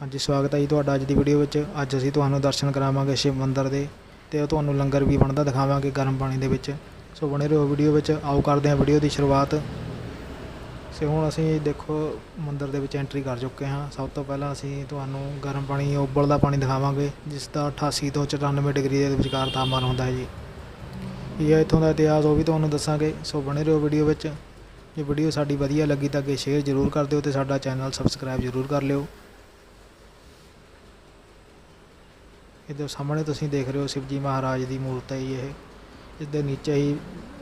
ਹਾਂਜੀ, ਸਵਾਗਤ ਹੈ ਜੀ ਤੁਹਾਡਾ ਅੱਜ ਦੀ ਵੀਡੀਓ ਵਿੱਚ। ਅੱਜ ਅਸੀਂ ਤੁਹਾਨੂੰ ਦਰਸ਼ਨ ਕਰਾਵਾਂਗੇ ਸ਼ਿਵ ਮੰਦਰ ਦੇ ਤੇ ਉਹ ਤੁਹਾਨੂੰ ਲੰਗਰ ਵੀ ਬਣਦਾ ਦਿਖਾਵਾਂਗੇ ਗਰਮ ਪਾਣੀ ਦੇ ਵਿੱਚ। ਸੋ ਬਣੇ ਰਹੋ ਵੀਡੀਓ ਵਿੱਚ। ਆਓ ਕਰਦੇ ਹਾਂ ਵੀਡੀਓ ਦੀ ਸ਼ੁਰੂਆਤ। ਸੋ ਹੁਣ ਅਸੀਂ ਦੇਖੋ ਮੰਦਰ ਦੇ ਵਿੱਚ ਐਂਟਰੀ ਕਰ ਚੁੱਕੇ ਹਾਂ। ਸਭ ਤੋਂ ਪਹਿਲਾਂ ਅਸੀਂ ਤੁਹਾਨੂੰ ਗਰਮ ਪਾਣੀ ਉਬਲਦਾ ਪਾਣੀ ਦਿਖਾਵਾਂਗੇ, ਜਿਸ ਦਾ 88 ਤੋਂ 94 ਡਿਗਰੀ ਦੇ ਵਿਚਕਾਰ ਤਾਪਮਾਨ ਹੁੰਦਾ ਹੈ ਜੀ। ਇਹ ਹੈ ਇੱਥੋਂ ਦਾ ਇਤਿਹਾਸ, ਉਹ ਵੀ ਤੁਹਾਨੂੰ ਦੱਸਾਂਗੇ। ਸੋ ਬਣੇ ਰਹੋ ਵੀਡੀਓ ਵਿੱਚ। ਜੇ ਵੀਡੀਓ ਸਾਡੀ ਵਧੀਆ ਲੱਗੀ ਤਾਂ ਅੱਗੇ ਸ਼ੇਅਰ ਜ਼ਰੂਰ ਕਰ ਦਿਓ ਤੇ ਸਾਡਾ ਚੈਨਲ ਸਬਸਕ੍ਰਾਈਬ ਜ਼ਰੂਰ ਕਰ ਲਿਓ। ਇਹਦੇ ਸਾਹਮਣੇ ਤੁਸੀਂ ਦੇਖ ਰਹੇ ਹੋ ਸ਼ਿਵਜੀ ਮਹਾਰਾਜ ਦੀ ਮੂਰਤ ਹੈ ਇਹ। ਇਸ ਦੇ ਨੀਚੇ ਹੀ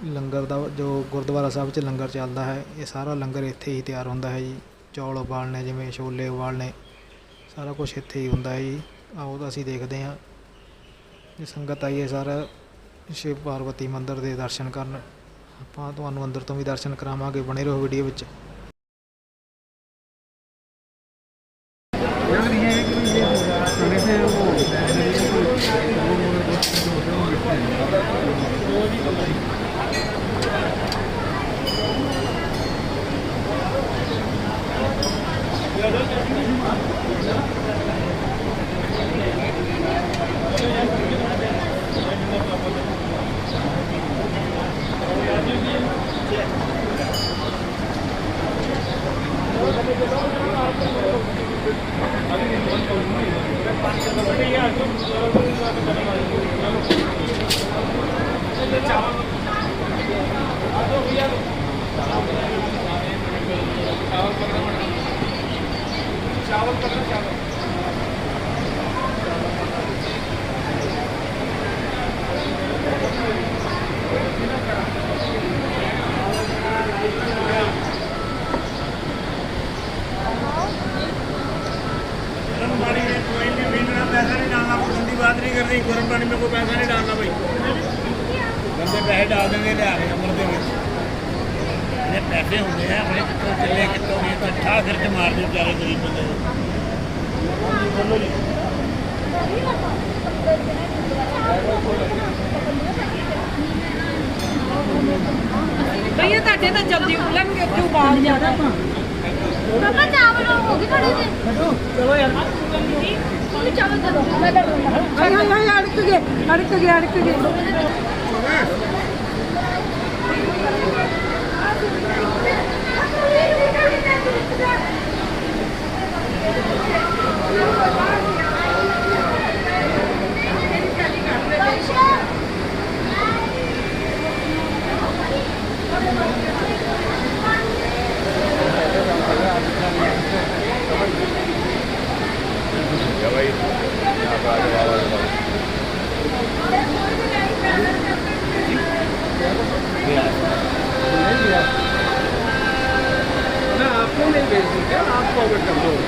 ਲੰਗਰ ਦਾ ਜੋ ਗੁਰਦੁਆਰਾ ਸਾਹਿਬ 'ਚ ਲੰਗਰ ਚੱਲਦਾ ਹੈ, ਇਹ ਸਾਰਾ ਲੰਗਰ ਇੱਥੇ ਹੀ ਤਿਆਰ ਹੁੰਦਾ ਹੈ ਜੀ। ਚੌਲ ਉਬਾਲਣੇ ਜਿਵੇਂ ਛੋਲੇ ਉਬਾਲਣੇ, ਸਾਰਾ ਕੁਝ ਇੱਥੇ ਹੀ ਹੁੰਦਾ ਹੈ ਜੀ। ਆਓ ਤਾਂ ਅਸੀਂ ਦੇਖਦੇ ਹਾਂ ਇਹ ਸੰਗਤ ਆਈ ਹੈ ਸਾਰਾ ਸ਼ਿਵ ਪਾਰਵਤੀ ਮੰਦਿਰ ਦੇ ਦਰਸ਼ਨ ਕਰਨ। ਆਪਾਂ ਤੁਹਾਨੂੰ ਅੰਦਰ ਤੋਂ ਵੀ ਦਰਸ਼ਨ ਕਰਾਵਾਂਗੇ, ਬਣੇ ਰਹੋ ਵੀਡੀਓ ਵਿੱਚ। ਪੈਸੇ ਹੁੰਦੇ ਆ ਉਹਨੇ ਕਿੱਥੋਂ ਚੱਲੇ ਕਿੱਥੋਂ ਨਹੀਂ ਤਾਂ ਠਾ ਫਿਰ ਕੇ ਮਾਰਦੇ ਵਿਚਾਰੇ ਗਰੀਬ ਬੰਦੇ ਭਈਆ ਤੁਹਾਡੇ ਤਾਂ ਜਲਦੀ ਉਲਣਗੇ ਕਿਉਂ ਬਾਲ ਜ਼ਿਆਦਾ ਪਾ ਪਾਪਾ ਚਾਵਲ ਹੋ ਗਏ ਥੋੜੇ ਜਿਹੇ। ਚਲੋ ਯਾਰ। ਤੁਸੀਂ ਚਾਵਲ ਦੇ ਦੋ ਮੈਂ ਲੈ ਲਵਾਂਗਾ ਹਾਏ ਅੜਕ ਗਏ ਅੜਕ ਗਏ ਅੜਕ ਗਏ। आपको नहीं भेज देते आपको अगर कर दो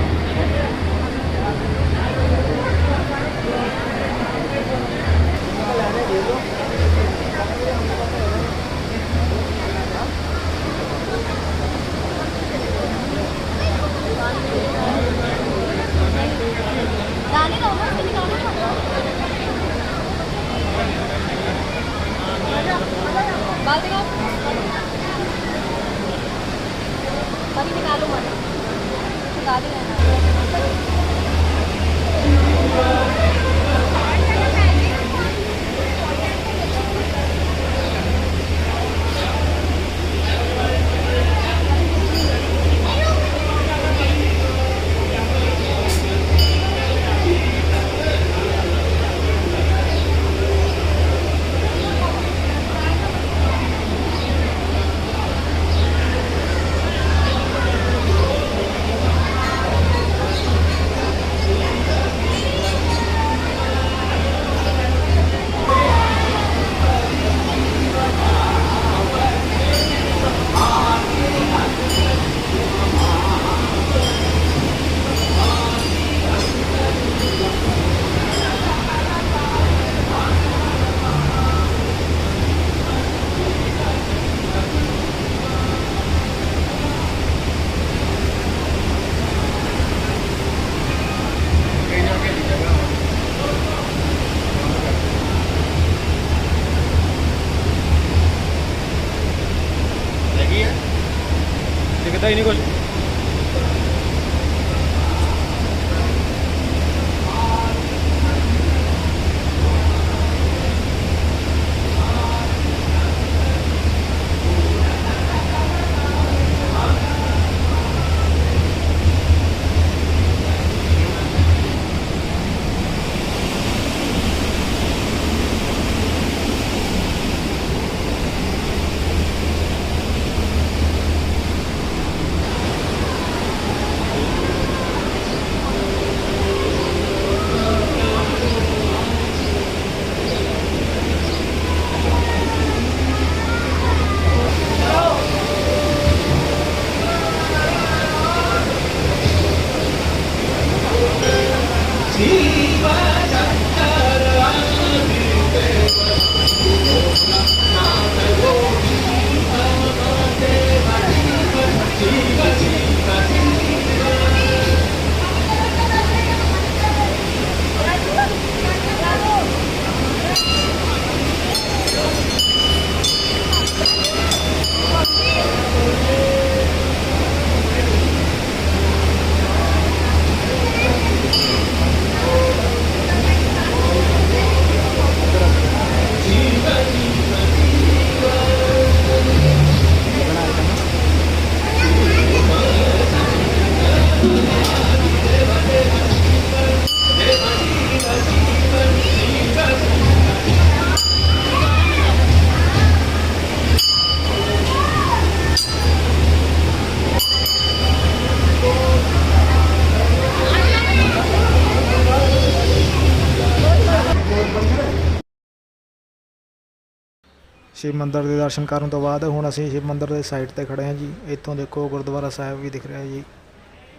ਦਿਖਦਾ ਹੀ ਨਹੀਂ ਕੁਝ ਸ਼ਿਵ ਮੰਦਰ ਦੇ ਦਰਸ਼ਨ ਕਰਨ ਤੋਂ ਬਾਅਦ ਹੁਣ ਅਸੀਂ ਸ਼ਿਵ ਮੰਦਰ ਦੇ ਸਾਈਡ ਤੇ ਖੜੇ ਹਾਂ ਜੀ। ਇੱਥੋਂ ਦੇਖੋ ਗੁਰਦੁਆਰਾ ਸਾਹਿਬ ਵੀ ਦਿਖ ਰਿਹਾ ਜੀ।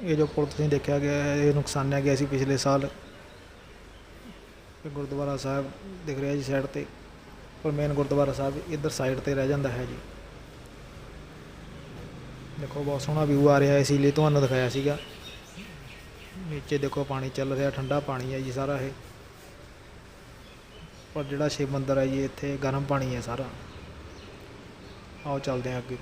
ਇਹ ਜੋ ਪੁਲ ਤੁਸੀਂ ਦੇਖਿਆ ਗਿਆ, ਇਹ ਨੁਕਸਾਨਿਆ ਗਿਆ ਸੀ ਪਿਛਲੇ ਸਾਲ। ਗੁਰਦੁਆਰਾ ਸਾਹਿਬ ਦਿਖ ਰਿਹਾ ਜੀ ਸਾਈਡ ਤੇ। ਪਰ ਮੇਨ ਗੁਰਦੁਆਰਾ ਸਾਹਿਬ ਇੱਧਰ ਸਾਈਡ ਤੇ ਰਹਿ ਜਾਂਦਾ ਹੈ ਜੀ। ਦੇਖੋ ਬਹੁਤ ਸੋਹਣਾ ਵਿਊ ਆ ਰਿਹਾ ਇਸ ਲਈ ਤੁਹਾਨੂੰ ਦਿਖਾਇਆ ਸੀਗਾ। ਨੀਚੇ ਦੇਖੋ ਪਾਣੀ ਚੱਲ ਰਿਹਾ, ਠੰਡਾ ਪਾਣੀ ਹੈ ਜੀ ਸਾਰਾ ਇਹ। ਪਰ ਜਿਹੜਾ ਸ਼ਿਵ ਮੰਦਰ ਹੈ ਜੀ, ਇੱਥੇ ਗਰਮ ਪਾਣੀ ਹੈ ਸਾਰਾ। ਆਓ ਚੱਲਦੇ ਹਾਂ ਅੱਗੇ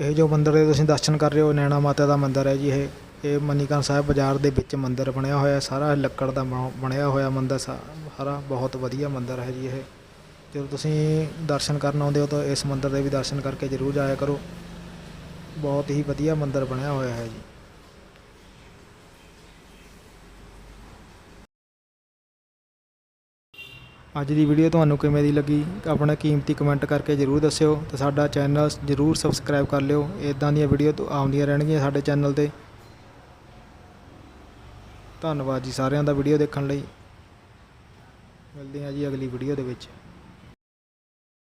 ਇਹ ਜੋ ਮੰਦਿਰ ਦੇ ਤੁਸੀਂ ਦਰਸ਼ਨ ਕਰ ਰਹੇ ਹੋ, ਨੈਣਾ ਮਾਤਾ ਦਾ ਮੰਦਿਰ ਹੈ ਜੀ ਇਹ। ਇਹ ਮਨੀਕਰਨ ਸਾਹਿਬ ਬਾਜ਼ਾਰ ਦੇ ਵਿੱਚ ਮੰਦਿਰ ਬਣਿਆ ਹੋਇਆ ਸਾਰਾ ਲੱਕੜ ਦਾ ਬਣਿਆ ਹੋਇਆ ਮੰਦਿਰ ਸਾ- ਸਾਰਾ ਬਹੁਤ ਵਧੀਆ ਮੰਦਿਰ ਹੈ ਜੀ ਇਹ। ਜਦੋਂ ਤੁਸੀਂ ਦਰਸ਼ਨ ਕਰਨ ਆਉਂਦੇ ਹੋ ਤਾਂ ਇਸ ਮੰਦਿਰ ਦੇ ਵੀ ਦਰਸ਼ਨ ਕਰਕੇ ਜ਼ਰੂਰ ਜਾਇਆ ਕਰੋ। ਬਹੁਤ ਹੀ ਵਧੀਆ ਮੰਦਿਰ ਬਣਿਆ ਹੋਇਆ ਹੈ ਜੀ। ਅੱਜ ਦੀ ਵੀਡੀਓ ਤੁਹਾਨੂੰ ਕਿਵੇਂ ਦੀ ਲੱਗੀ? ਆਪਣਾ ਕੀਮਤੀ ਕਮੈਂਟ ਕਰਕੇ ਜਰੂਰ ਦੱਸਿਓ ਤੇ ਸਾਡਾ ਚੈਨਲ ਜਰੂਰ ਸਬਸਕ੍ਰਾਈਬ ਕਰ ਲਿਓ। ਇਦਾਂ ਦੀਆਂ ਵੀਡੀਓ ਤੋਂ ਆਉਂਦੀਆਂ ਰਹਿਣਗੀਆਂ ਸਾਡੇ ਚੈਨਲ ਤੇ। ਧੰਨਵਾਦ ਜੀ ਸਾਰਿਆਂ ਦਾ ਵੀਡੀਓ ਦੇਖਣ ਲਈ। ਮਿਲਦੇ ਹਾਂ ਜੀ ਅਗਲੀ ਵੀਡੀਓ ਦੇ ਵਿੱਚ।